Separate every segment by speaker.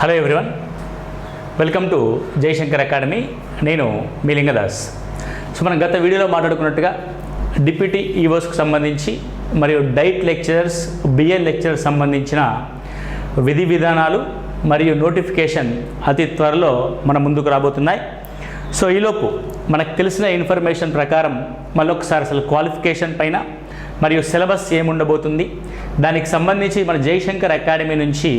Speaker 1: Hello everyone welcome to Jayashankar academy నేను మీ Lingadas. So మనం గత వీడియోలో మాట్లాడుకున్నట్టుగా డిప్యూటీ ఈవోస్కు సంబంధించి మరియు డైట్ లెక్చరర్స్ బిఎల్ లెక్చరర్స్ సంబంధించిన విధి విధానాలు మరియు నోటిఫికేషన్ అతి త్వరలో మన ముందుకు రాబోతున్నాయి. సో ఈలోపు మనకు తెలిసిన ఇన్ఫర్మేషన్ ప్రకారం మళ్ళొకసారి అసలు క్వాలిఫికేషన్ పైన మరియు సిలబస్ ఏముండబోతుంది? దానికి సంబంధించి మన జయశంకర్ అకాడమీ నుంచి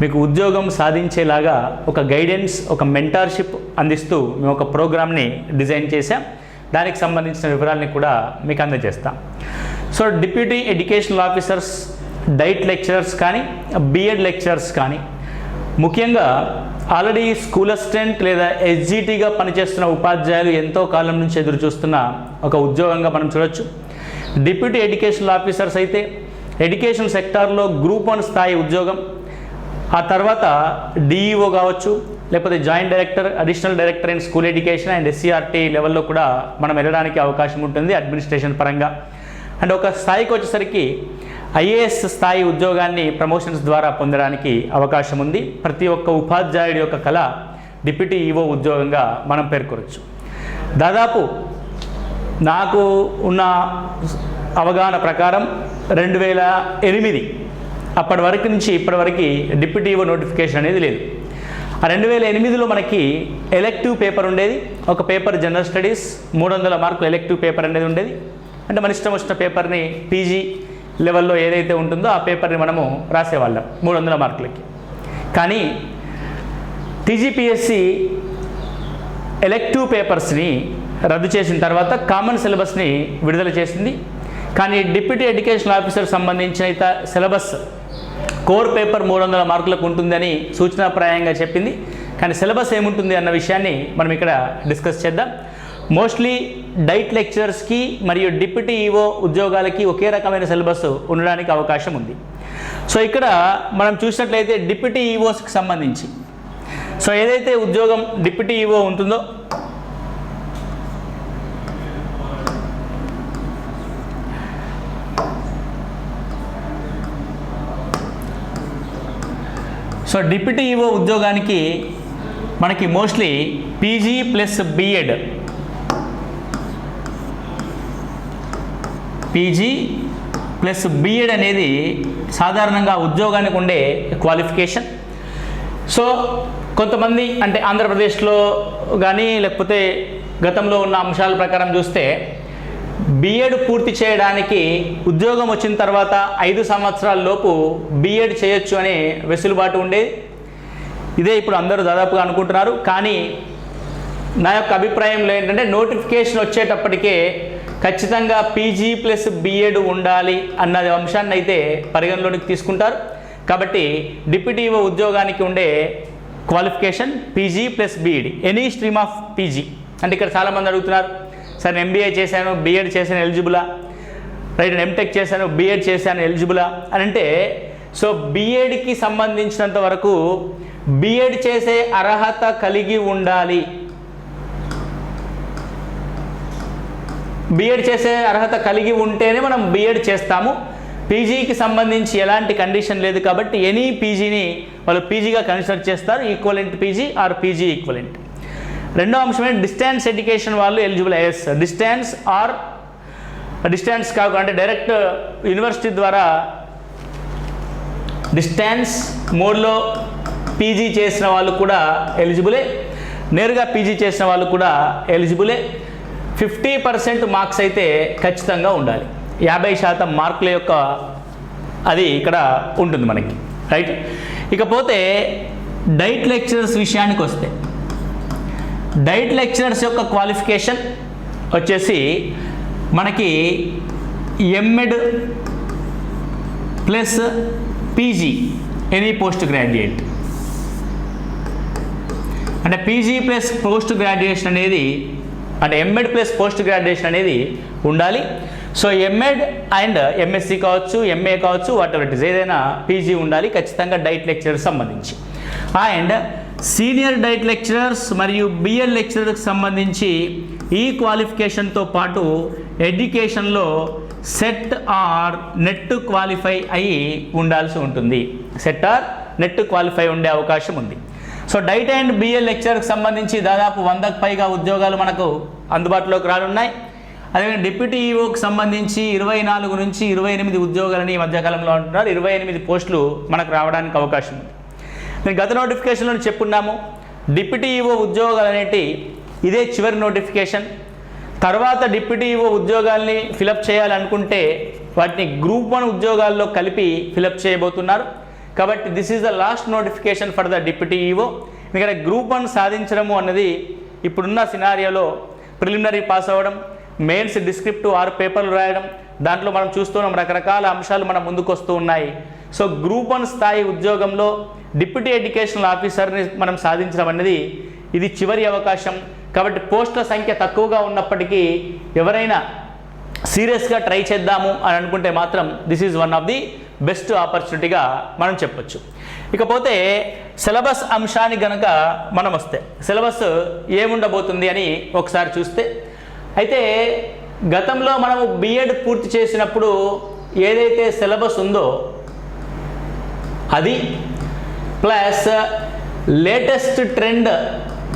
Speaker 1: మీకు ఉద్యోగం సాధించేలాగా ఒక గైడెన్స్ ఒక మెంటార్షిప్ అందిస్తూ మేము ఒక ప్రోగ్రామ్ని డిజైన్ చేశాం. దానికి సంబంధించిన వివరాలని కూడా మీకు అందజేస్తాం. So deputy educational officers DIET lecturers కానీ బిఎడ్ లెక్చరర్స్ కానీ ముఖ్యంగా ఆల్రెడీ స్కూల్ అసిస్టెంట్ లేదా ఎస్జిటిగా పనిచేస్తున్న ఉపాధ్యాయులు ఎంతో కాలం నుంచి ఎదురు చూస్తున్న ఒక ఉద్యోగంగా మనం చూడొచ్చు. డిప్యూటీ ఎడ్యుకేషనల్ ఆఫీసర్స్ అయితే ఎడ్యుకేషన్ సెక్టార్లో గ్రూప్ వన్ స్థాయి ఉద్యోగం ఆ తర్వాత డిఈఓ కావచ్చు లేకపోతే joint director additional director in school education and SCERT లెవెల్లో కూడా మనం వెళ్ళడానికి అవకాశం ఉంటుంది అడ్మినిస్ట్రేషన్ పరంగా. అండ్ ఒక స్థాయికి వచ్చేసరికి ఐఏఎస్ స్థాయి ఉద్యోగాన్ని ప్రమోషన్స్ ద్వారా పొందడానికి అవకాశం ఉంది. ప్రతి ఒక్క ఉపాధ్యాయుడి యొక్క కళ డిప్యూటీ ఈఓ ఉద్యోగంగా మనం పేర్కొనవచ్చు దాదాపు నాకు ఉన్న అవగాహన ప్రకారం రెండు వేల ఎనిమిది అప్పటి వరకు నుంచి ఇప్పటి వరకు డిప్యూటీ నోటిఫికేషన్ అనేది లేదు. రెండు వేల ఎనిమిదిలో మనకి ఎలెక్టివ్ పేపర్ ఉండేది. ఒక పేపర్ జనరల్ స్టడీస్ మూడు వందల మార్కులు ఎలెక్టివ్ పేపర్ అనేది ఉండేది. అంటే మన ఇష్టం వచ్చిన పేపర్ని పీజీ లెవెల్లో ఏదైతే ఉంటుందో ఆ పేపర్ని మనము రాసేవాళ్ళం మూడు వందల మార్కులకి. కానీ టీజీపీఎస్సి ఎలెక్టివ్ పేపర్స్ని రద్దు చేసిన తర్వాత కామన్ సిలబస్ని విడుదల చేసింది. కానీ డిప్యూటీ ఎడ్యుకేషన్ ఆఫీసర్ సంబంధించిన సిలబస్ కోర్ పేపర్ మూడు వందల మార్కులకు ఉంటుందని సూచనాప్రాయంగా చెప్పింది. కానీ సిలబస్ ఏముంటుంది అన్న విషయాన్ని మనం ఇక్కడ డిస్కస్ చేద్దాం. మోస్ట్లీ డైట్ లెక్చరర్స్కి మరియు డిప్యూటీ ఈఓ ఉద్యోగాలకి ఒకే రకమైన సిలబస్ ఉండడానికి అవకాశం ఉంది. సో ఇక్కడ మనం చూసినట్లయితే డిప్యూటీ ఈఓస్కి సంబంధించి. సో ఏదైతే ఉద్యోగం డిప్యూటీ ఈఓ ఉంటుందో సో డిప్యూటీ ఈఓ ఉద్యోగానికి మనకి mostly PG plus BEd. PG plus BEd అనేది సాధారణంగా ఉద్యోగానికి ఉండే క్వాలిఫికేషన్. సో కొంతమంది అంటే ఆంధ్రప్రదేశ్లో కానీ లేకపోతే గతంలో ఉన్న అంశాల ప్రకారం చూస్తే బిఎడ్ పూర్తి చేయడానికి ఉద్యోగం వచ్చిన తర్వాత ఐదు సంవత్సరాల లోపు బిఎడ్ చేయొచ్చు అనే వెసులుబాటు ఉండేది ఇదే ఇప్పుడు అందరూ దాదాపుగా అనుకుంటున్నారు. కానీ నా యొక్క అభిప్రాయంలో ఏంటంటే నోటిఫికేషన్ వచ్చేటప్పటికే ఖచ్చితంగా పీజీ ప్లస్ బిఎడ్ ఉండాలి అన్న అంశాన్ని అయితే పరిగణలోనికి తీసుకుంటారు. కాబట్టి డిప్యూటీ ఉద్యోగానికి ఉండే qualification PG plus BEd any stream of PG అంటే ఇక్కడ చాలామంది అడుగుతున్నారు సార్ నేను ఎంబీఏ చేశాను బీఎడ్ చేశాను ఎలిజిబులా రైట్ ఎంటెక్ చేశాను బీఎడ్ చేశాను ఎలిజిబులా అని అంటే సో బీఎడ్కి సంబంధించినంత వరకు బీఎడ్ చేసే అర్హత కలిగి ఉండాలి. బీఎడ్ చేసే అర్హత కలిగి ఉంటేనే మనం బీఎడ్ చేస్తాము. పీజీకి సంబంధించి ఎలాంటి కండిషన్ లేదు కాబట్టి ఎనీ పీజీని వాళ్ళు పీజీగా కన్సిడర్ చేస్తారు equivalent PG or PG equivalent రెండో అంశం డిస్టెన్స్ ఎడ్యుకేషన్ వాళ్ళు eligible is distance or distance కాకుండా అంటే డైరెక్ట్ యూనివర్సిటీ ద్వారా డిస్టెన్స్ మోడ్లో పీజీ చేసిన వాళ్ళు కూడా ఎలిజిబులే నేరుగా పీజీ చేసిన వాళ్ళు కూడా ఎలిజిబులే ఫిఫ్టీ పర్సెంట్ మార్క్స్ అయితే ఖచ్చితంగా ఉండాలి. యాభై శాతం మార్కుల యొక్క అది ఇక్కడ ఉంటుంది మనకి. రైట్ ఇకపోతే డైట్ లెక్చరర్స్ విషయానికి వస్తే డైట్ లెక్చరర్స్ యొక్క క్వాలిఫికేషన్ వచ్చేసి మనకి MEd plus PG any post graduate అంటే పీజీ ప్లస్ పోస్ట్ గ్రాడ్యుయేషన్ అనేది అంటే ఎంఎడ్ ప్లస్ పోస్ట్ గ్రాడ్యుయేషన్ అనేది ఉండాలి. సో ఎంఎడ్ అండ్ ఎంఎస్సి కావచ్చు ఎంఏ కావచ్చు వాట్ ఎవర్ ఇట్ ఇస్ ఏదైనా పీజీ ఉండాలి ఖచ్చితంగా డైట్ లెక్చర్ సంబంధించి. అండ్ సీనియర్ డైట్ లెక్చరర్స్ మరియు బిఎల్ లెక్చరర్కి సంబంధించి ఈ క్వాలిఫికేషన్తో పాటు ఎడ్యుకేషన్లో సెట్ ఆర్ నెట్ క్వాలిఫై అయ్యి ఉండాల్సి ఉంటుంది. సెట్ ఆర్ నెట్ క్వాలిఫై ఉండే అవకాశం ఉంది. సో డైట్ అండ్ బిఎల్ లెక్చర్కి సంబంధించి దాదాపు వందకు పైగా ఉద్యోగాలు మనకు అందుబాటులోకి రానున్నాయి. అదేవిధంగా డిప్యూటీ ఈఓకి సంబంధించి ఇరవై నాలుగు నుంచి ఇరవై ఎనిమిది ఉద్యోగాలని ఈ మధ్యకాలంలో అంటున్నారు. ఇరవై ఎనిమిది పోస్టులు మనకు రావడానికి అవకాశం ఉంది. నేను గత నోటిఫికేషన్లో చెప్పున్నాము. డిప్యూటీ ఈఓ ఉద్యోగాలు అనేటి ఇదే చివరి నోటిఫికేషన్. తర్వాత డిప్యూటీ ఈఓ ఉద్యోగాల్ని ఫిలప్ చేయాలనుకుంటే వాటిని గ్రూప్ వన్ ఉద్యోగాల్లో కలిపి ఫిలప్ చేయబోతున్నారు. కాబట్టి this is the last notification for the deputy EO ఎందుకంటే గ్రూప్ వన్ సాధించడము అన్నది ఇప్పుడున్న సినారియోలో ప్రిలిమినరీ పాస్ అవ్వడం మెయిన్స్ డిస్క్రిప్టివ్ ఆరు పేపర్లు రాయడం దాంట్లో మనం చూస్తున్నాం రకరకాల అంశాలు మన ముందుకు వస్తూ ఉన్నాయి. సో గ్రూప్ వన్ స్థాయి ఉద్యోగంలో డిప్యూటీ ఎడ్యుకేషనల్ ఆఫీసర్ని మనం సాధించడం అనేది ఇది చివరి అవకాశం. కాబట్టి పోస్టుల సంఖ్య తక్కువగా ఉన్నప్పటికీ ఎవరైనా సీరియస్గా ట్రై చేద్దాము అని అనుకుంటే మాత్రం this is one of the best ఆపర్చునిటీగా మనం చెప్పొచ్చు. ఇకపోతే సిలబస్ అంశానికి గనక మనం వస్తే సిలబస్ ఏముండబోతుంది అని ఒకసారి చూస్తే అయితే గతంలో మనము బిఎడ్ పూర్తి చేసినప్పుడు ఏదైతే సిలబస్ ఉందో అది plus latest trend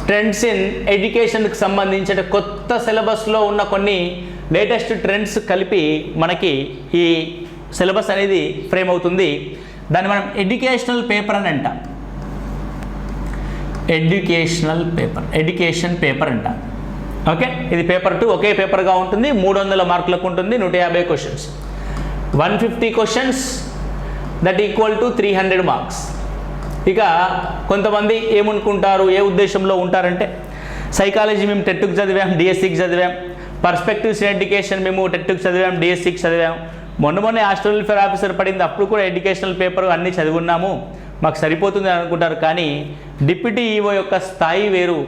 Speaker 1: trends in ఎడ్యుకేషన్కి సంబంధించిన కొత్త సిలబస్లో ఉన్న కొన్ని లేటెస్ట్ ట్రెండ్స్ కలిపి మనకి ఈ సిలబస్ అనేది ఫ్రేమ్ అవుతుంది. దాన్ని మనం ఎడ్యుకేషనల్ పేపర్ అని అంటాం. ఎడ్యుకేషనల్ పేపర్ ఎడ్యుకేషన్ పేపర్ అంటాం. ఓకే? ఇది పేపర్ టూ ఒకే పేపర్గా ఉంటుంది మూడు వందల మార్కులకు ఉంటుంది నూట యాభై questions. One fifty questions that equal to three hundred marks. ఇక కొంతమంది ఏమనుకుంటారు ఏ ఉద్దేశంలో ఉంటారంటే సైకాలజీ మేము టెట్టుకు చదివాం డిఎస్సికి చదివాం పర్స్పెక్టివ్స్ ఇన్ ఎడ్యుకేషన్ మేము టెట్టుకు చదివాం డిఎస్సికి చదివాం. మొన్న మొన్న హాస్టల్ వెల్ఫేర్ ఆఫీసర్ పడింది అప్పుడు కూడా ఎడ్యుకేషనల్ పేపర్ అన్నీ చదివున్నాము మాకు సరిపోతుంది అని అనుకుంటారు కానీ డిప్యూటీ ఈఓ యొక్క స్థాయి వేరు.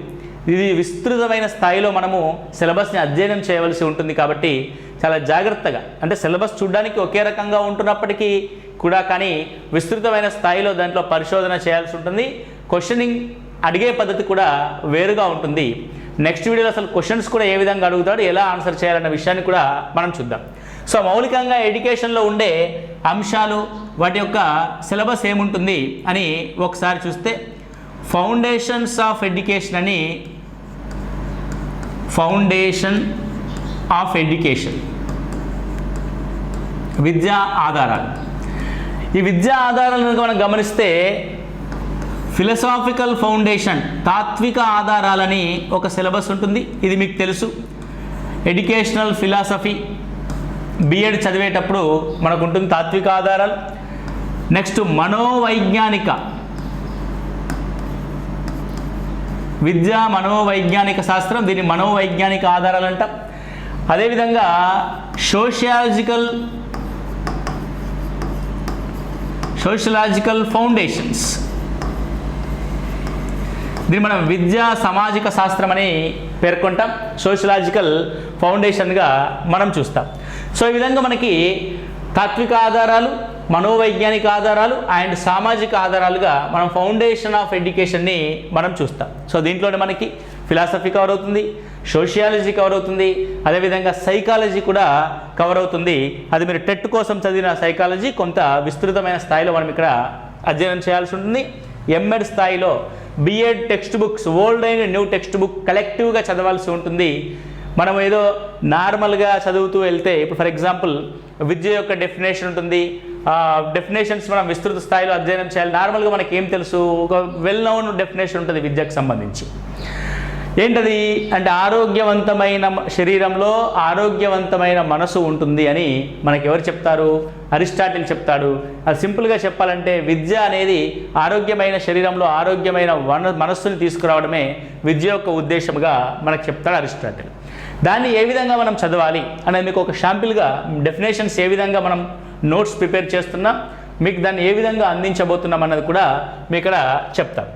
Speaker 1: ఇది విస్తృతమైన స్థాయిలో మనము సిలబస్ని అధ్యయనం చేయవలసి ఉంటుంది కాబట్టి చాలా జాగ్రత్తగా అంటే సిలబస్ చూడడానికి ఒకే రకంగా ఉంటున్నప్పటికీ కూడా కానీ విస్తృతమైన స్థాయిలో దాంట్లో పరిశోధన చేయాల్సి ఉంటుంది. క్వశ్చనింగ్ అడిగే పద్ధతి కూడా వేరుగా ఉంటుంది. నెక్స్ట్ వీడియోలో అసలు క్వశ్చన్స్ కూడా ఏ విధంగా అడుగుతాడు ఎలా ఆన్సర్ చేయాలన్న విషయాన్ని కూడా మనం చూద్దాం. సో మౌలికంగా ఎడ్యుకేషన్లో ఉండే అంశాలు వాటి యొక్క సిలబస్ ఏముంటుంది అని ఒకసారి చూస్తే ఫౌండేషన్స్ ఆఫ్ ఎడ్యుకేషన్ అని ఫౌండేషన్ ఆఫ్ ఎడ్యుకేషన్ విద్యా ఆధారాలు. ఈ విద్యా ఆధారాలను కనుక మనం గమనిస్తే ఫిలసాఫికల్ ఫౌండేషన్ తాత్విక ఆధారాలని ఒక సిలబస్ ఉంటుంది. ఇది మీకు తెలుసు. ఎడ్యుకేషనల్ ఫిలాసఫీ బిఎడ్ చదివేటప్పుడు మనకు ఉంటుంది తాత్విక ఆధారాలు. నెక్స్ట్ మనోవైజ్ఞానిక. విద్యా మనోవైజ్ఞానిక శాస్త్రం దీన్ని మనోవైజ్ఞానిక ఆధారాలు అంటాం. అదేవిధంగా సోషియాలజికల్ సోషలాజికల్ ఫౌండేషన్స్. దీన్ని మనం విద్యా సామాజిక శాస్త్రం అని పేర్కొంటాం. సోషలాజికల్ ఫౌండేషన్గా మనం చూస్తాం. సో ఈ విధంగా మనకి తాత్విక ఆధారాలు మనోవైజ్ఞానిక ఆధారాలు అండ్ సామాజిక ఆధారాలుగా మనం ఫౌండేషన్ ఆఫ్ ఎడ్యుకేషన్ని మనం చూస్తాం. సో దీంట్లోనే మనకి ఫిలాసఫీ కవర్ అవుతుంది సోషియాలజీ కవర్ అవుతుంది అదేవిధంగా సైకాలజీ కూడా కవర్ అవుతుంది. అది మీరు టెట్ కోసం చదివిన సైకాలజీ కొంత విస్తృతమైన స్థాయిలో మనం ఇక్కడ అధ్యయనం చేయాల్సి ఉంటుంది. ఎంఎడ్ స్థాయిలో BEd text books old and new text book కలెక్టివ్గా చదవాల్సి ఉంటుంది. మనం ఏదో నార్మల్గా చదువుతూ వెళ్తే ఇప్పుడు ఫర్ ఎగ్జాంపుల్ విద్య యొక్క డెఫినేషన్ ఉంటుంది. ఆ డెఫినేషన్స్ మనం విస్తృత స్థాయిలో అధ్యయనం చేయాలి. నార్మల్గా మనకి ఏం తెలుసు? ఒక వెల్ నౌన్ డెఫినేషన్ ఉంటుంది విద్యకు సంబంధించి. ఏంటది? అంటే ఆరోగ్యవంతమైన శరీరంలో ఆరోగ్యవంతమైన మనసు ఉంటుంది అని మనకి ఎవరు చెప్తారు? అరిస్టాటిల్ చెప్తాడు. అది సింపుల్గా చెప్పాలంటే విద్య అనేది ఆరోగ్యమైన శరీరంలో ఆరోగ్యమైన వన మనస్సుని తీసుకురావడమే విద్య యొక్క ఉద్దేశముగా మనకు చెప్తాడు అరిస్టాటిల్. దాన్ని ఏ విధంగా మనం చదవాలి అనేది మీకు ఒక షాంపిల్గా డెఫినేషన్స్ ఏ విధంగా మనం నోట్స్ ప్రిపేర్ చేస్తున్నాం మీకు దాన్ని ఏ విధంగా అందించబోతున్నాం అన్నది కూడా మీ ఇక్కడ చెప్తాం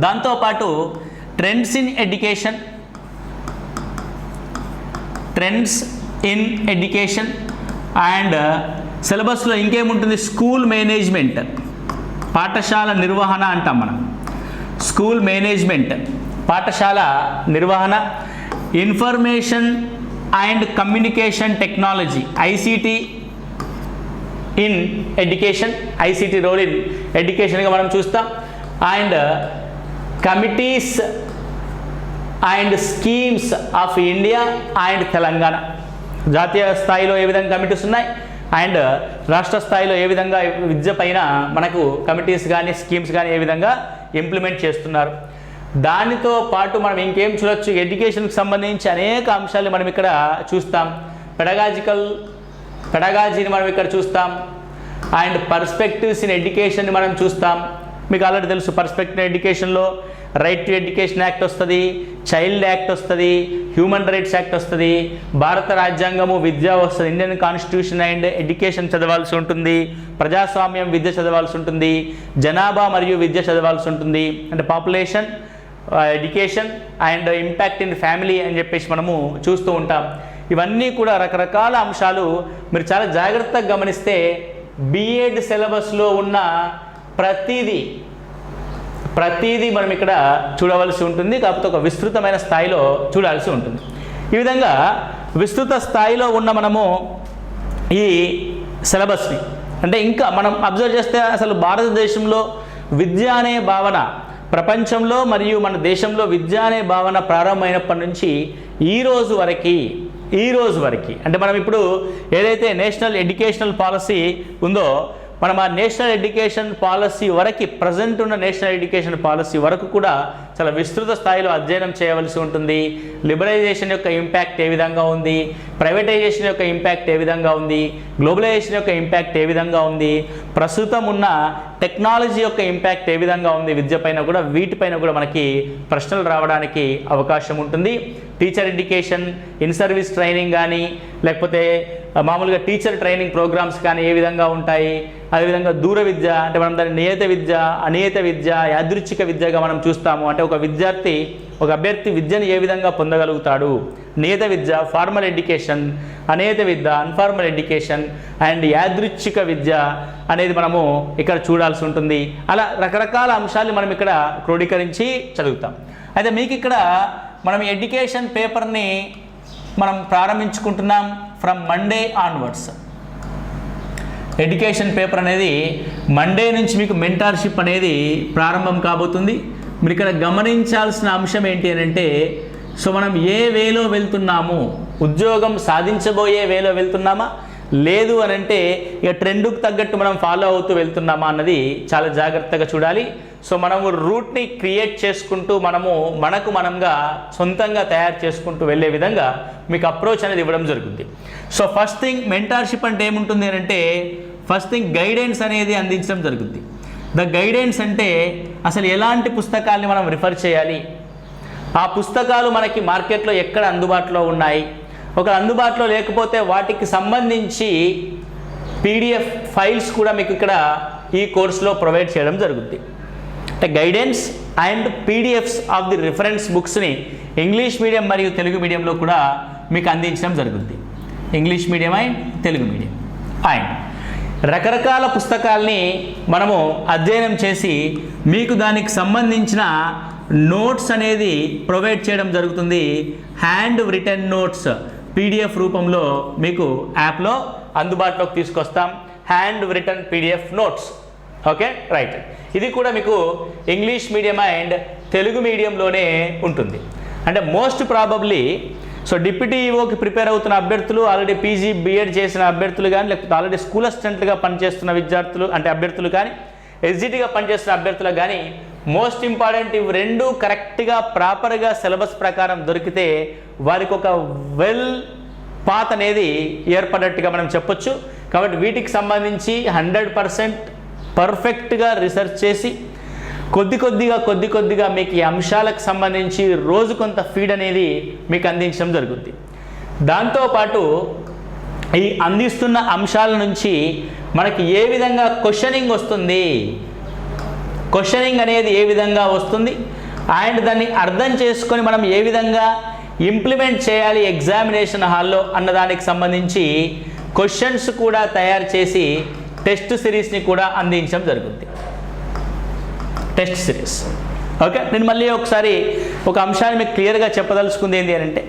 Speaker 1: దాంతోపాటు trends in education trends in education and సిలబస్లో ఇంకేముంటుంది? స్కూల్ మేనేజ్మెంట్ పాఠశాల నిర్వహణ అంటాం మనం. స్కూల్ మేనేజ్మెంట్ పాఠశాల నిర్వహణ. Information and communication technology ICT in education ICT role in ఎడ్యుకేషన్గా మనం చూస్తాం. And committees and schemes of India and Telangana. జాతీయ స్థాయిలో ఏ విధంగా కమిటీస్ ఉన్నాయి? అండ్ రాష్ట్ర స్థాయిలో ఏ విధంగా విద్య పైన మనకు కమిటీస్ కానీ స్కీమ్స్ కానీ ఏ విధంగా ఇంప్లిమెంట్ చేస్తున్నారు? దానితో పాటు మనం ఇంకేం చూడొచ్చు? ఎడ్యుకేషన్కి సంబంధించి అనేక అంశాలు మనం ఇక్కడ చూస్తాం. పెడగాజికల్ పెడగాజీని మనం ఇక్కడ చూస్తాం. అండ్ పర్స్పెక్టివ్స్ ఇన్ ఎడ్యుకేషన్ని మనం చూస్తాం. మీకు ఆల్రెడీ తెలుసు పర్స్పెక్టివ్ ఎడ్యుకేషన్లో రైట్ టు ఎడ్యుకేషన్ యాక్ట్ వస్తుంది చైల్డ్ యాక్ట్ వస్తుంది హ్యూమన్ రైట్స్ యాక్ట్ వస్తుంది భారత రాజ్యాంగము విద్య వస్తుంది ఇండియన్ కాన్స్టిట్యూషన్ అండ్ ఎడ్యుకేషన్ చదవాల్సి ఉంటుంది ప్రజాస్వామ్యం విద్య చదవాల్సి ఉంటుంది జనాభా మరియు విద్య చదవాల్సి ఉంటుంది. అంటే population education and impact in family అని చెప్పేసి మనము చూస్తూ ఉంటాం. ఇవన్నీ కూడా రకరకాల అంశాలు మీరు చాలా జాగ్రత్తగా గమనిస్తే బీఎడ్ సిలబస్లో ఉన్న ప్రతిదీ ప్రతిదీ మనం ఇక్కడ చూడవలసి ఉంటుంది కాకపోతే ఒక విస్తృతమైన స్థాయిలో చూడాల్సి ఉంటుంది. ఈ విధంగా విస్తృత స్థాయిలో ఉన్న మనము ఈ సిలబస్ని అంటే ఇంకా మనం అబ్జర్వ్ చేస్తే అసలు భారతదేశంలో విద్య అనే భావన ప్రపంచంలో మరియు మన దేశంలో విద్య అనే భావన ప్రారంభమైనప్పటి నుంచి ఈ రోజు వరకు ఈ రోజు వరకు అంటే మనం ఇప్పుడు ఏదైతే నేషనల్ ఎడ్యుకేషనల్ పాలసీ ఉందో మనం ఆ నేషనల్ ఎడ్యుకేషన్ పాలసీ వరకు ప్రజెంట్ ఉన్న నేషనల్ ఎడ్యుకేషన్ పాలసీ వరకు కూడా చాలా విస్తృత స్థాయిలో అధ్యయనం చేయవలసి ఉంటుంది. లిబరలైజేషన్ యొక్క ఇంపాక్ట్ ఏ విధంగా ఉంది? ప్రైవేటైజేషన్ యొక్క ఇంపాక్ట్ ఏ విధంగా ఉంది? గ్లోబలైజేషన్ యొక్క ఇంపాక్ట్ ఏ విధంగా ఉంది? ప్రస్తుతం ఉన్న టెక్నాలజీ యొక్క ఇంపాక్ట్ ఏ విధంగా ఉంది? విద్య పైన కూడా వీటిపైన కూడా మనకి ప్రశ్నలు రావడానికి అవకాశం ఉంటుంది. Teacher education in service training కానీ లేకపోతే మామూలుగా టీచర్ ట్రైనింగ్ ప్రోగ్రామ్స్ కానీ ఏ విధంగా ఉంటాయి? అదేవిధంగా దూర విద్య అంటే మనం దాన్ని నియత విద్య అనియత విద్య యాదృచ్ఛిక విద్యగా మనం చూస్తాము. అంటే ఒక విద్యార్థి ఒక అభ్యర్థి విద్యను ఏ విధంగా పొందగలుగుతాడు? నియత విద్య ఫార్మల్ ఎడ్యుకేషన్ అనేత విద్య అన్ఫార్మల్ ఎడ్యుకేషన్ అండ్ యాదృచ్ఛిక విద్య అనేది మనము ఇక్కడ చూడాల్సి ఉంటుంది. అలా రకరకాల అంశాలు మనం ఇక్కడ క్రోడీకరించి చదువుతాం. అయితే మీకు ఇక్కడ మనం ఎడ్యుకేషన్ పేపర్ని మనం ప్రారంభించుకుంటున్నాం from Monday onwards. Education paper అనేది మండే నుంచి మీకు మెంటార్షిప్ అనేది ప్రారంభం కాబోతుంది. మీరు ఇక్కడ గమనించాల్సిన అంశం ఏంటి అని అంటే సో మనం ఏ వేలో వెళ్తున్నాము? ఉద్యోగం సాధించబోయే వేలో వెళ్తున్నామా? లేదు అని అంటే ఇక ట్రెండ్కు తగ్గట్టు మనం ఫాలో అవుతూ వెళ్తున్నామా అన్నది చాలా జాగ్రత్తగా చూడాలి. సో మనము రూట్ని క్రియేట్ చేసుకుంటూ మనము మనకు మనంగా సొంతంగా తయారు చేసుకుంటూ వెళ్ళే విధంగా మీకు అప్రోచ్ అనేది ఇవ్వడం జరుగుతుంది సో ఫస్ట్ థింగ్ మెంటార్షిప్ అంటే ఏముంటుంది అని అంటే ఫస్ట్ థింగ్ గైడెన్స్ అనేది అందించడం జరుగుతుంది ద గైడెన్స్ అంటే అసలు ఎలాంటి పుస్తకాల్ని మనం రిఫర్ చేయాలి? ఆ పుస్తకాలు మనకి మార్కెట్లో ఎక్కడ అందుబాటులో ఉన్నాయి? ఒక అందుబాటులో లేకపోతే వాటికి సంబంధించి పీడిఎఫ్ ఫైల్స్ కూడా మీకు ఇక్కడ ఈ కోర్సులో ప్రొవైడ్ చేయడం జరుగుతుంది అంటే guidance and PDFs of the reference బుక్స్ని English medium మరియు తెలుగు మీడియంలో కూడా మీకు అందించడం జరుగుతుంది English medium and Telugu medium. And రకరకాల పుస్తకాల్ని మనము అధ్యయనం చేసి మీకు దానికి సంబంధించిన నోట్స్ అనేది ప్రొవైడ్ చేయడం జరుగుతుంది. హ్యాండ్ రిటర్న్ నోట్స్ పీడిఎఫ్ రూపంలో మీకు యాప్లో అందుబాటులోకి తీసుకొస్తాం. Hand written PDF notes okay right ఇది కూడా మీకు ఇంగ్లీష్ మీడియం అండ్ తెలుగు మీడియంలోనే ఉంటుంది. అంటే మోస్ట్ ప్రాబబ్లీ సో డిప్యూటీ ఈఓకి ప్రిపేర్ అవుతున్న అభ్యర్థులు ఆల్రెడీ పీజీ బీఎడ్ చేసిన అభ్యర్థులు కానీ లేకపోతే ఆల్రెడీ స్కూల్ అసిస్టెంట్గా పనిచేస్తున్న విద్యార్థులు అంటే అభ్యర్థులు కానీ ఎస్జిటిగా పనిచేస్తున్న అభ్యర్థులకు కానీ మోస్ట్ ఇంపార్టెంట్ ఇవి రెండు కరెక్ట్గా ప్రాపర్గా సిలబస్ ప్రకారం దొరికితే వారికి ఒక వెల్ పాత్ అనేది ఏర్పడినట్టుగా మనం చెప్పొచ్చు. కాబట్టి వీటికి సంబంధించి హండ్రెడ్ పర్సెంట్ పర్ఫెక్ట్గా రీసెర్చ్ చేసి కొద్ది కొద్దిగా కొద్ది కొద్దిగా మీకు ఈ అంశాలకు సంబంధించి రోజు కొంత ఫీడ్ అనేది మీకు అందించడం జరుగుతుంది దాంతోపాటు ఈ అందిస్తున్న అంశాల నుంచి మనకి ఏ విధంగా క్వశ్చనింగ్ వస్తుంది క్వశ్చనింగ్ అనేది ఏ విధంగా వస్తుంది అండ్ దాన్ని అర్థం చేసుకొని మనం ఏ విధంగా ఇంప్లిమెంట్ చేయాలి ఎగ్జామినేషన్ హాల్లో అన్నదానికి సంబంధించి క్వశ్చన్స్ కూడా తయారు చేసి టెస్ట్ సిరీస్ని కూడా అందించడం జరుగుతుంది టెస్ట్ సిరీస్. ఓకే? నేను మళ్ళీ ఒకసారి ఒక అంశాన్ని మీకు క్లియర్గా చెప్పదలుచుకుంది ఏంటి అని అంటే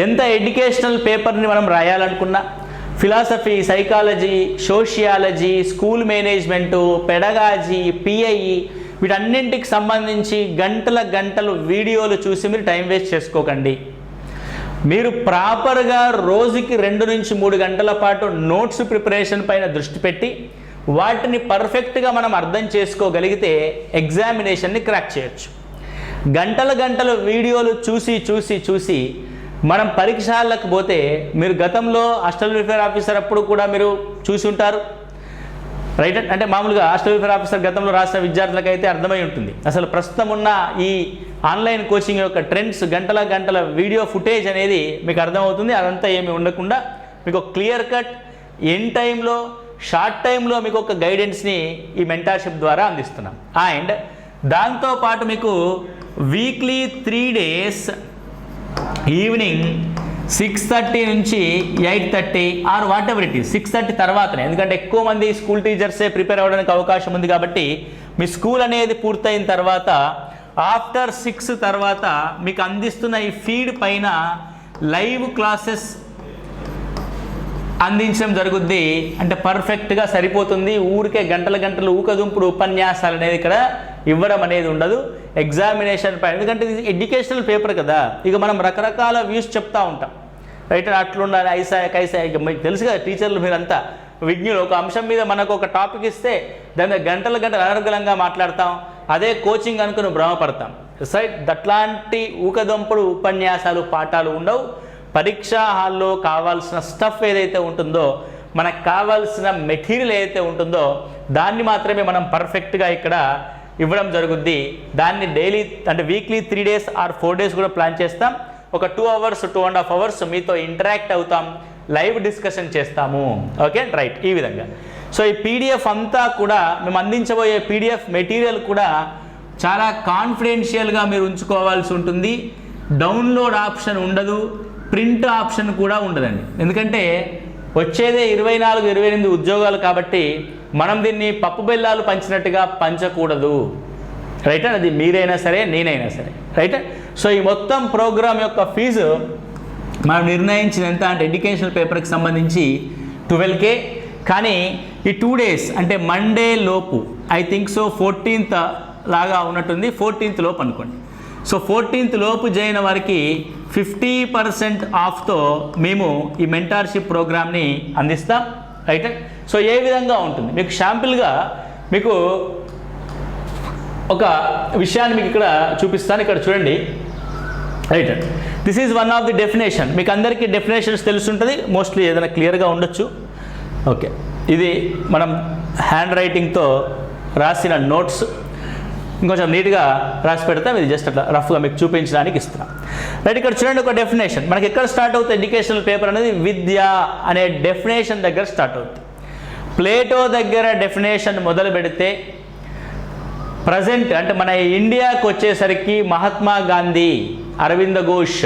Speaker 1: ఎంత ఎడ్యుకేషనల్ పేపర్ని మనం రాయాలనుకున్నా philosophy psychology sociology school management pedagogy PIE వీటన్నింటికి సంబంధించి గంటల గంటలు వీడియోలు చూసి మీరు టైం వేస్ట్ చేసుకోకండి. మీరు ప్రాపర్గా రోజుకి రెండు నుంచి మూడు గంటల పాటు నోట్స్ ప్రిపరేషన్ పైన దృష్టి పెట్టి వాటిని పర్ఫెక్ట్గా మనం అర్థం చేసుకోగలిగితే ఎగ్జామినేషన్ని క్రాక్ చేయొచ్చు. గంటల గంటలు వీడియోలు చూసి చూసి చూసి మనం పరీక్షలకు పోతే మీరు గతంలో అస్టల్ వెల్ఫేర్ ఆఫీసర్ అప్పుడు కూడా మీరు చూసి ఉంటారు. రైట్ అంటే మామూలుగా హాస్టల్ వెల్ఫేర్ ఆఫీసర్ గతంలో రాసిన విద్యార్థులకు అయితే అర్థమై ఉంటుంది. అసలు ప్రస్తుతం ఉన్న ఈ ఆన్లైన్ కోచింగ్ యొక్క ట్రెండ్స్ గంటల గంటల వీడియో ఫుటేజ్ అనేది మీకు అర్థమవుతుంది. అదంతా ఏమి ఉండకుండా మీకు క్లియర్ కట్ ఎన్ టైంలో షార్ట్ టైంలో మీకు ఒక గైడెన్స్ని ఈ మెంటార్షిప్ ద్వారా అందిస్తున్నాం. అండ్ దాంతోపాటు మీకు weekly three days evening six thirty నుంచి eight thirty or whatever it is six thirty తర్వాతనే. ఎందుకంటే ఎక్కువ మంది స్కూల్ టీచర్సే ప్రిపేర్ అవ్వడానికి అవకాశం ఉంది కాబట్టి మీ స్కూల్ అనేది పూర్తయిన తర్వాత ఆఫ్టర్ సిక్స్ తర్వాత మీకు అందిస్తున్న ఈ ఫీడ్ పైన లైవ్ క్లాసెస్ అందించడం జరుగుద్ది. అంటే పర్ఫెక్ట్గా సరిపోతుంది. ఊరికే గంటల గంటలు ఊకదుంపుడు ఉపన్యాసాలు అనేది ఇక్కడ ఇవ్వడం అనేది ఉండదు. ఎగ్జామినేషన్ పైన. ఎందుకంటే ఇది ఎడ్యుకేషనల్ పేపర్ కదా. ఇక మనం రకరకాల వ్యూస్ చెప్తా ఉంటాం. రైట్ అట్లుండాలి ఐసా కైసా ఇక మీకు తెలుసు కదా టీచర్లు మీరంతా. విజ్ఞులు ఒక అంశం మీద మనకు ఒక టాపిక్ ఇస్తే దాని మీద గంటల గంటలు మాట్లాడతాం. అదే కోచింగ్ అనుకుని భ్రమపడతాం. సైట్ దట్లాంటి ఊకదొంపుడు ఉపన్యాసాలు పాఠాలు ఉండవు. పరీక్షా హాల్లో కావాల్సిన స్టఫ్ ఏదైతే ఉంటుందో మనకు కావాల్సిన మెటీరియల్ ఏదైతే ఉంటుందో దాన్ని మాత్రమే మనం పర్ఫెక్ట్గా ఇక్కడ ఇవ్వడం జరుగుద్ది. దాన్ని డైలీ అంటే weekly three days or four days కూడా ప్లాన్ చేస్తాం. ఒక two hours two and half hours మీతో ఇంటరాక్ట్ అవుతాం లైవ్ డిస్కషన్ చేస్తాము. ఓకే? రైట్. ఈ విధంగా. సో ఈ పీడిఎఫ్ అంతా కూడా మేము అందించబోయే పీడిఎఫ్ మెటీరియల్ కూడా చాలా కాన్ఫిడెన్షియల్గా మీరు ఉంచుకోవాల్సి ఉంటుంది. డౌన్లోడ్ ఆప్షన్ ఉండదు. ప్రింట్ ఆప్షన్ కూడా ఉండదండి. ఎందుకంటే వచ్చేదే ఇరవై నాలుగు ఇరవై ఎనిమిది ఉద్యోగాలు కాబట్టి మనం దీన్ని పప్పు బెల్లాలు పంచినట్టుగా పంచకూడదు. రైట్ అది మీరైనా సరే నేనైనా సరే. రైట్ సో ఈ మొత్తం ప్రోగ్రామ్ యొక్క ఫీజు మనం నిర్ణయించిన ఎంత? అంటే ఎడ్యుకేషనల్ పేపర్కి సంబంధించి ట్వెల్వ్ కే. కానీ ఈ టూ డేస్ అంటే మండే లోపు ఐ థింక్ సో ఫోర్టీన్త్ లాగా ఉన్నట్టుంది. ఫోర్టీన్త్ లోపు అనుకోండి. సో ఫోర్టీన్త్ లోపు చేయని వారికి ఫిఫ్టీ పర్సెంట్ ఆఫ్తో మేము ఈ మెంటార్షిప్ ప్రోగ్రామ్ని అందిస్తాం రైట్? సో ఏ విధంగా ఉంటుంది? మీకు షాంపుల్గా మీకు ఒక విషయాన్ని మీకు ఇక్కడ చూపిస్తాను. ఇక్కడ చూడండి. Right? This is one of the definition మీకు అందరికీ డెఫినేషన్స్ తెలుసుంటుంది. మోస్ట్లీ ఏదైనా క్లియర్గా ఉండొచ్చు. ఓకే ఇది మనం హ్యాండ్ రైటింగ్తో రాసిన నోట్స్ ఇంకొంచెం నీట్గా రాసి పెడతాం ఇది జస్ట్ అట్లా రఫ్గా మీకు చూపించడానికి ఇస్తున్నాం. రైట్ ఇక్కడ చూడండి ఒక డెఫినేషన్ మనకి ఎక్కడ స్టార్ట్ అవుతుంది ఎడ్యుకేషనల్ పేపర్ అనేది? విద్య అనే డెఫినేషన్ దగ్గర స్టార్ట్ అవుతుంది ప్లేటో దగ్గర డెఫినేషన్ మొదలు పెడితే ప్రజెంట్ అంటే మన ఇండియాకు వచ్చేసరికి మహాత్మా గాంధీ అరవింద ఘోష్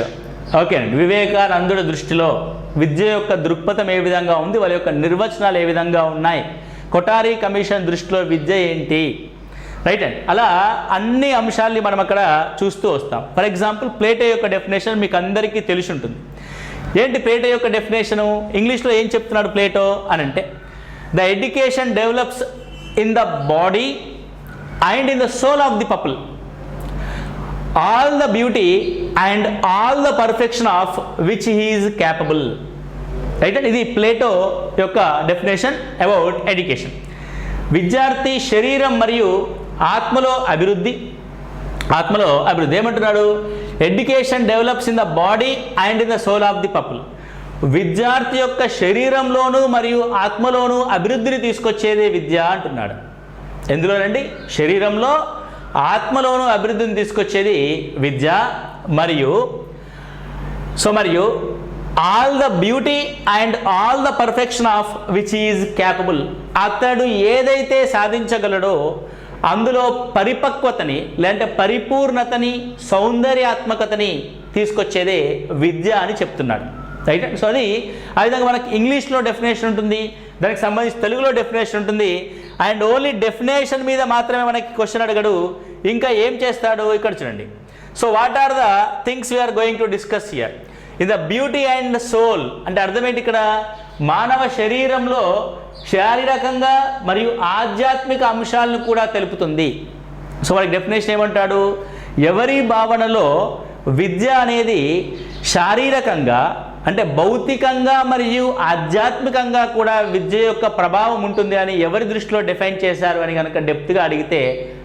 Speaker 1: ఓకేనండి వివేకానందుడి దృష్టిలో విద్య యొక్క దృక్పథం ఏ విధంగా ఉంది? వాళ్ళ యొక్క నిర్వచనాలు ఏ విధంగా ఉన్నాయి? కొటారి కమిషన్ దృష్టిలో విద్య ఏంటి? రైట్ అండి అలా అన్ని అంశాల్ని మనం అక్కడ చూస్తూ వస్తాం. ఫర్ ఎగ్జాంపుల్ ప్లేటో యొక్క డెఫినేషన్ మీకు అందరికీ తెలిసి ఉంటుంది ఏంటి ప్లేటో యొక్క డెఫినేషను ఇంగ్లీష్లో ఏం చెప్తున్నాడు ప్లేటో అని అంటే the education develops in the body and in the soul of the pupil all the beauty and all the perfection of which he is capable right ఇది ప్లేటో యొక్క డెఫినేషన్ అబౌట్ ఎడ్యుకేషన్ విద్యార్థి శరీరం మరియు ఆత్మలో అభివృద్ధి ఆత్మలో అభివృద్ధి. ఏమంటున్నాడు? Education develops in the body and in the soul of the pupil విద్యార్థి యొక్క శరీరంలోనూ మరియు ఆత్మలోనూ అభివృద్ధిని తీసుకొచ్చేదే విద్య అంటున్నాడు. ఎందులోనండి? శరీరంలో ఆత్మలోనూ అభివృద్ధిని తీసుకొచ్చేది విద్య మరియు సో మరియు all the beauty and all the perfection of which is capable అతడు ఏదైతే సాధించగలడో అందులో పరిపక్వతని లేదంటే పరిపూర్ణతని సౌందర్యాత్మకతని తీసుకొచ్చేదే విద్య అని చెప్తున్నాడు. రైట్ సో అది ఆ విధంగా మనకి ఇంగ్లీష్లో డెఫినేషన్ ఉంటుంది దానికి సంబంధించి తెలుగులో డెఫినేషన్ ఉంటుంది అండ్ ఓన్లీ డెఫినేషన్ మీద మాత్రమే మనకి క్వశ్చన్ అడగడు ఇంకా ఏం చేస్తాడు ఇక్కడ చూడండి. So what are the things we're going to discuss here in the beauty and soul అంటే అర్థం ఏంటి ఇక్కడ? మానవ శరీరంలో శారీరకంగా మరియు ఆధ్యాత్మిక అంశాలను కూడా తెలుపుతుంది. సో వాడికి డెఫినేషన్ ఏమంటాడు? ఎవరి భావనలో విద్య అనేది శారీరకంగా అంటే భౌతికంగా మరియు ఆధ్యాత్మికంగా కూడా విద్య యొక్క ప్రభావం ఉంటుంది అని ఎవరి దృష్టిలో డిఫైన్ చేశారు అని కనుక డెప్త్గా అడిగితే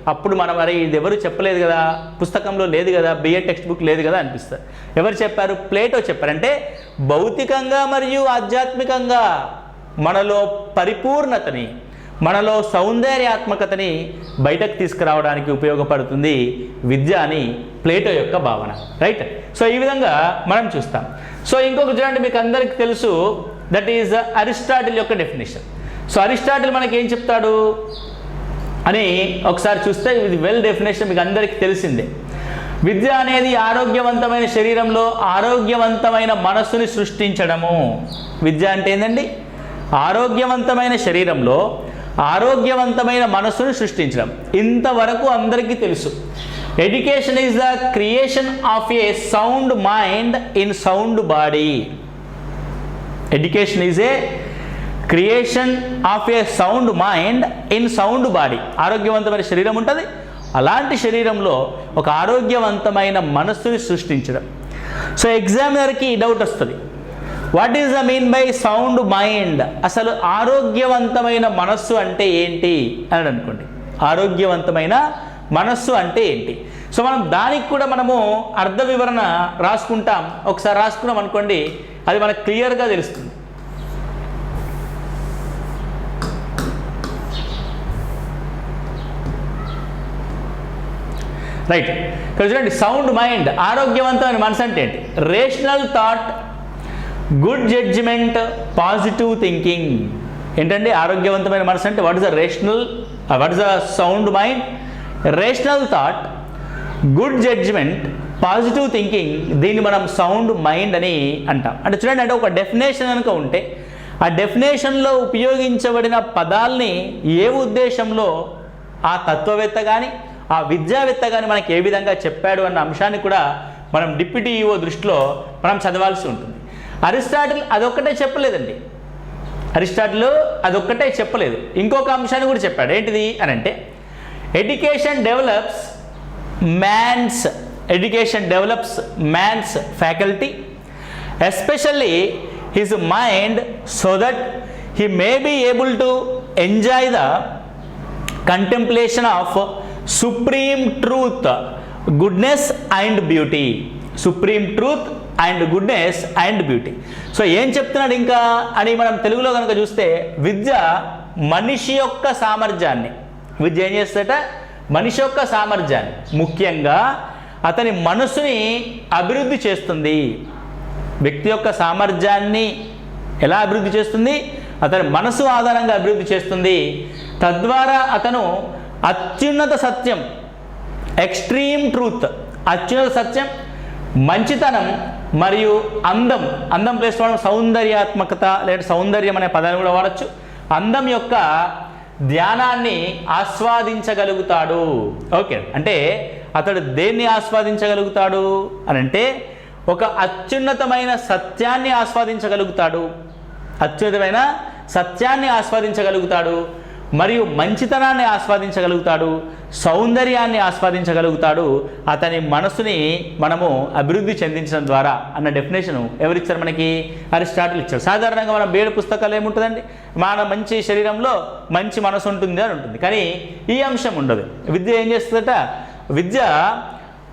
Speaker 1: అప్పుడు మనం మరి ఇది ఎవరు చెప్పలేదు కదా? పుస్తకంలో లేదు కదా? బిఏ టెక్స్ట్ బుక్ లేదు కదా? అనిపిస్తుంది. ఎవరు చెప్పారు? ప్లేటో చెప్పారు. అంటే భౌతికంగా మరియు ఆధ్యాత్మికంగా మనలో పరిపూర్ణతని మనలో సౌందర్యాత్మకతని బయటకు తీసుకురావడానికి ఉపయోగపడుతుంది విద్య అని ప్లేటో యొక్క భావన. రైట్? సో ఈ విధంగా మనం చూస్తాం. సో ఇంకొక చూడండి మీకు అందరికీ తెలుసు దట్ ఈజ్ అరిస్టాటిల్ యొక్క డెఫినేషన్. సో అరిస్టాటిల్ మనకి ఏం చెప్తాడు? అని ఒకసారి చూస్తే ఇది వెల్ డెఫినేషన్ మీకు అందరికీ తెలిసిందే. విద్య అనేది ఆరోగ్యవంతమైన శరీరంలో ఆరోగ్యవంతమైన మనస్సుని సృష్టించడము. విద్య అంటే ఏంటండి ఆరోగ్యవంతమైన శరీరంలో ఆరోగ్యవంతమైన మనస్సును సృష్టించడం. ఇంతవరకు అందరికీ తెలుసు. Education is the creation of a sound mind in sound body education is a creation of a sound mind in sound body. ఆరోగ్యవంతమైన శరీరం ఉంటుంది. అలాంటి శరీరంలో ఒక ఆరోగ్యవంతమైన మనస్సుని సృష్టించడం. సో ఎగ్జామినర్కి డౌట్ వస్తుంది. What is the mean by sound mind అసలు ఆరోగ్యవంతమైన మనస్సు అంటే ఏంటి? అని అనుకోండి. ఆరోగ్యవంతమైన మనస్సు అంటే ఏంటి? సో మనం దానికి కూడా మనము అర్థ వివరణ రాసుకుంటాం. ఒకసారి రాసుకున్నాం అనుకోండి అది మనకు క్లియర్గా తెలుస్తుంది. రైట్ ఇక్కడ చూడండి సౌండ్ మైండ్ ఆరోగ్యవంతమైన మనసు అంటే ఏంటి? Rational thought good judgement positive thinking ఏంటండి? ఆరోగ్యవంతమైన మనసు అంటే what is the rational what is the sound mind rational thought good judgement positive thinking దీన్ని మనం సౌండ్ మైండ్ అని అంటాం. అంటే చూడండి అంటే ఒక డెఫినేషన్ కనుక ఉంటే ఆ డెఫినేషన్లో ఉపయోగించబడిన పదాల్ని ఏ ఉద్దేశంలో ఆ తత్వవేత్త కానీ ఆ విద్యావేత్త కానీ మనకి ఏ విధంగా చెప్పాడు అన్న అంశాన్ని కూడా మనం డిప్యూటీ ఈఓ దృష్టిలో మనం చదవాల్సి ఉంటుంది. అరిస్టాటిల్ అదొక్కటే చెప్పలేదండి. అరిస్టాటిల్ అదొక్కటే చెప్పలేదు. ఇంకొక అంశాన్ని కూడా చెప్పాడు. ఏంటిది అని అంటే education develops man's education develops man's faculty especially his mind so that he may be able to enjoy the contemplation of supreme truth goodness and beauty supreme truth and goodness and beauty so ఏం చెప్తున్నాడు ఇంకా అని మనం తెలుగులో కనుక చూస్తే విద్య మనిషి యొక్క సామర్థ్యాన్ని. విద్య ఏం చేస్తుందట? మనిషి యొక్క సామర్థ్యాన్ని. ముఖ్యంగా అతని మనసుని అభివృద్ధి చేస్తుంది. వ్యక్తి యొక్క సామర్థ్యాన్ని ఎలా అభివృద్ధి చేస్తుంది? అతని మనసు ఆధారంగా అభివృద్ధి చేస్తుంది. తద్వారా అతను అత్యున్నత సత్యం ఎక్స్ట్రీమ్ ట్రూత్. అత్యున్నత సత్యం మంచితనం మరియు అందం. అందం ప్లేస్ వాడడం సౌందర్యాత్మకత లేదా సౌందర్యం అనే పదాన్ని కూడా వాడచ్చు. అందం యొక్క ధ్యానాన్ని ఆస్వాదించగలుగుతాడు. ఓకే. అంటే అతడు దేన్ని ఆస్వాదించగలుగుతాడు అని అంటే ఒక అత్యున్నతమైన సత్యాన్ని ఆస్వాదించగలుగుతాడు. అత్యున్నతమైన సత్యాన్ని ఆస్వాదించగలుగుతాడు. మరియు మంచితనాన్ని ఆస్వాదించగలుగుతాడు సౌందర్యాన్ని ఆస్వాదించగలుగుతాడు అతని మనసుని మనము అభివృద్ధి చెందించడం ద్వారా అన్న డెఫినేషన్ ఎవరిచ్చారు మనకి? అరిస్టాటిల్ ఇచ్చారు. సాధారణంగా మన బేడు పుస్తకాలు ఏముంటుందండి? మన మంచి శరీరంలో మంచి మనసు ఉంటుంది అని ఉంటుంది. కానీ ఈ అంశం ఉండదు. విద్య ఏం చేస్తుందట? విద్య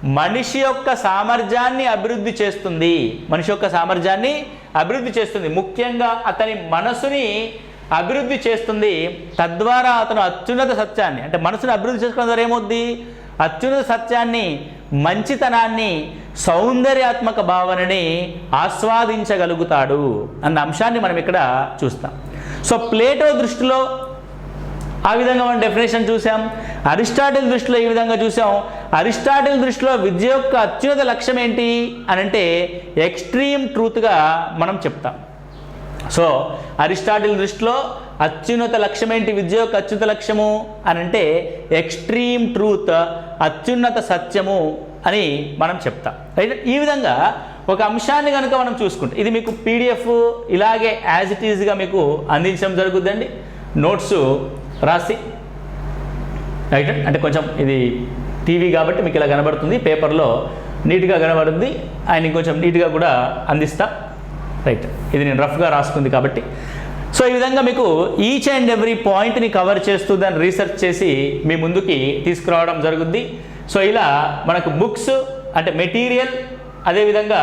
Speaker 1: మనిషి యొక్క సామర్థ్యాన్ని అభివృద్ధి చేస్తుంది. మనిషి యొక్క సామర్థ్యాన్ని అభివృద్ధి చేస్తుంది. ముఖ్యంగా అతని మనసుని అభివృద్ధి చేస్తుంది తద్వారా అతను అత్యున్నత సత్యాన్ని అంటే మనసుని అభివృద్ధి చేసుకోవడం ద్వారా ఏమవుద్ది? అత్యున్నత సత్యాన్ని మంచితనాన్ని సౌందర్యాత్మక భావనని ఆస్వాదించగలుగుతాడు అన్న అంశాన్ని మనం ఇక్కడ చూస్తాం. సో ప్లేటో దృష్టిలో ఆ విధంగా మనం డెఫినేషన్ చూసాం. అరిస్టాటిల్ దృష్టిలో ఈ విధంగా చూసాం. అరిస్టాటిల్ దృష్టిలో విద్య యొక్క అత్యున్నత లక్ష్యం ఏంటి అని అంటే ఎక్స్ట్రీమ్ ట్రూత్గా మనం చెప్తాం. సో అరిస్టాటిల్ దృష్టిలో అత్యున్నత లక్ష్యం ఏంటి విద్య యొక్క అత్యున్నత లక్ష్యము అని అంటే ఎక్స్ట్రీమ్ ట్రూత్ అత్యున్నత సత్యము అని మనం చెప్తాం. రైట్ ఈ విధంగా ఒక అంశాన్ని కనుక మనం చూసుకుంటే ఇది మీకు పీడిఎఫ్ ఇలాగే యాజ్ ఇట్ ఈజ్గా మీకు అందించడం జరుగుతుందండి నోట్స్ రాసి రైట్ అంటే కొంచెం ఇది టీవీ కాబట్టి మీకు ఇలా కనబడుతుంది పేపర్లో నీట్గా కనబడుతుంది ఆయన ఇంకొంచెం నీట్గా కూడా అందిస్తా. రైట్ ఇది నేను రఫ్గా రాసుకుంది కాబట్టి. సో ఈ విధంగా మీకు ఈచ్ అండ్ ఎవ్రీ పాయింట్ని కవర్ చేస్తూ దాన్ని రీసెర్చ్ చేసి మీ ముందుకి తీసుకురావడం జరుగుద్ది. సో ఇలా మనకు బుక్స్ అంటే మెటీరియల్ అదేవిధంగా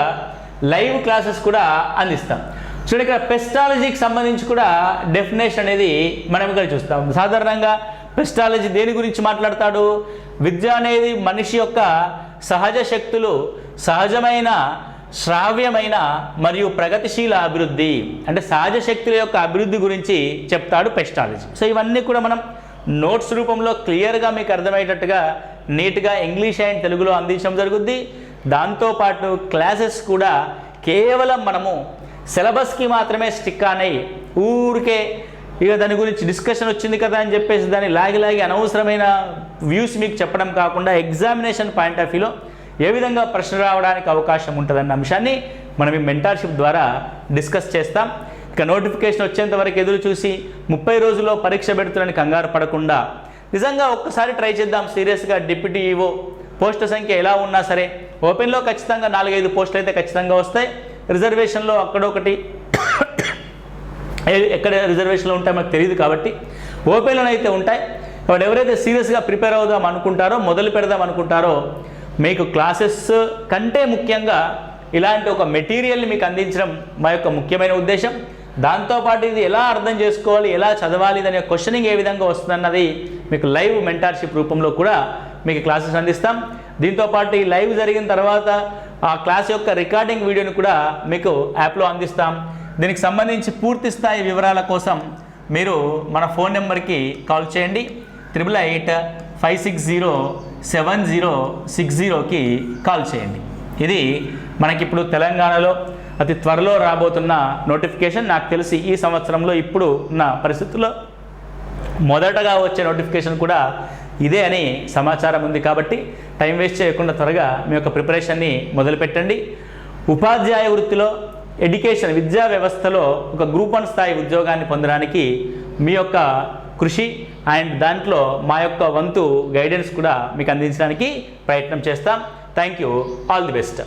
Speaker 1: లైవ్ క్లాసెస్ కూడా అందిస్తాం. చూడండి ఇక్కడ పెస్టాలజీకి సంబంధించి కూడా డెఫినేషన్ అనేది మనం ఇక్కడ చూస్తాం. సాధారణంగా పెస్టాలజీ దేని గురించి మాట్లాడతాడు? విద్య అనేది మనిషి యొక్క సహజ శక్తులు సహజమైన శ్రావ్యమైన మరియు ప్రగతిశీల అభివృద్ధి అంటే సహజ శక్తుల యొక్క అభివృద్ధి గురించి చెప్తాడు పెస్టాలజీ. సో ఇవన్నీ కూడా మనం నోట్స్ రూపంలో క్లియర్గా మీకు అర్థమయ్యేటట్టుగా నీట్గా ఇంగ్లీష్ అండ్ తెలుగులో అందించడం జరుగుద్ది. దాంతోపాటు క్లాసెస్ కూడా కేవలం మనము సిలబస్కి మాత్రమే స్టిక్ ఆనై ఊరికే ఇక దాని గురించి డిస్కషన్ వచ్చింది కదా అని చెప్పేసి దాన్ని లాగి లాగి అనవసరమైన వ్యూస్ మీకు చెప్పడం కాకుండా ఎగ్జామినేషన్ పాయింట్ ఆఫ్ వ్యూలో ఏ విధంగా ప్రశ్న రావడానికి అవకాశం ఉంటుందన్న అంశాన్ని మనం ఈ మెంటార్షిప్ ద్వారా డిస్కస్ చేస్తాం. ఇక నోటిఫికేషన్ వచ్చేంత వరకు ఎదురు చూసి ముప్పై రోజుల్లో పరీక్ష పెడుతులని కంగారు పడకుండా నిజంగా ఒక్కసారి ట్రై చేద్దాం. సీరియస్గా డిప్యూటీ ఈవో పోస్ట్ సంఖ్య ఎలా ఉన్నా సరే ఓపెన్లో ఖచ్చితంగా నాలుగైదు పోస్టులు అయితే ఖచ్చితంగా వస్తాయి. రిజర్వేషన్లో అక్కడొకటి ఎక్కడ రిజర్వేషన్లు ఉంటాయో మనకు తెలియదు కాబట్టి ఓపెన్లోనైతే ఉంటాయి. కాబట్టి ఎవరైతే సీరియస్గా ప్రిపేర్ అవుదాం అనుకుంటారో మొదలు పెడదాం అనుకుంటారో మీకు క్లాసెస్ కంటే ముఖ్యంగా ఇలాంటి ఒక మెటీరియల్ని మీకు అందించడం మా యొక్క ముఖ్యమైన ఉద్దేశం. దాంతోపాటు ఇది ఎలా అర్థం చేసుకోవాలి ఎలా చదవాలి అనే క్వశ్చనింగ్ ఏ విధంగా వస్తుందన్నది మీకు లైవ్ మెంటార్షిప్ రూపంలో కూడా మీకు క్లాసెస్ అందిస్తాం. దీంతోపాటు ఈ లైవ్ జరిగిన తర్వాత ఆ క్లాస్ యొక్క రికార్డింగ్ వీడియోని కూడా మీకు యాప్లో అందిస్తాం. దీనికి సంబంధించి పూర్తి స్థాయి వివరాల కోసం మీరు మన ఫోన్ నెంబర్కి కాల్ చేయండి. Triple eight five six zero seven zero six జీరోకి కాల్ చేయండి. ఇది మనకిప్పుడు తెలంగాణలో అతి త్వరలో రాబోతున్న నోటిఫికేషన్. నాకు తెలిసి ఈ సంవత్సరంలో ఇప్పుడు ఉన్న పరిస్థితుల్లో మొదటగా వచ్చే నోటిఫికేషన్ కూడా ఇదే అని సమాచారం ఉంది కాబట్టి టైం వేస్ట్ చేయకుండా త్వరగా మీ యొక్క ప్రిపరేషన్ని మొదలుపెట్టండి. ఉపాధ్యాయ వృత్తిలో ఎడ్యుకేషన్ విద్యా వ్యవస్థలో ఒక గ్రూప్ వన్ స్థాయి ఉద్యోగాన్ని పొందడానికి మీ యొక్క కృషి అండ్ దాంట్లో మా యొక్క వంతు గైడెన్స్ కూడా మీకు అందించడానికి ప్రయత్నం చేస్తాం. Thank you all the best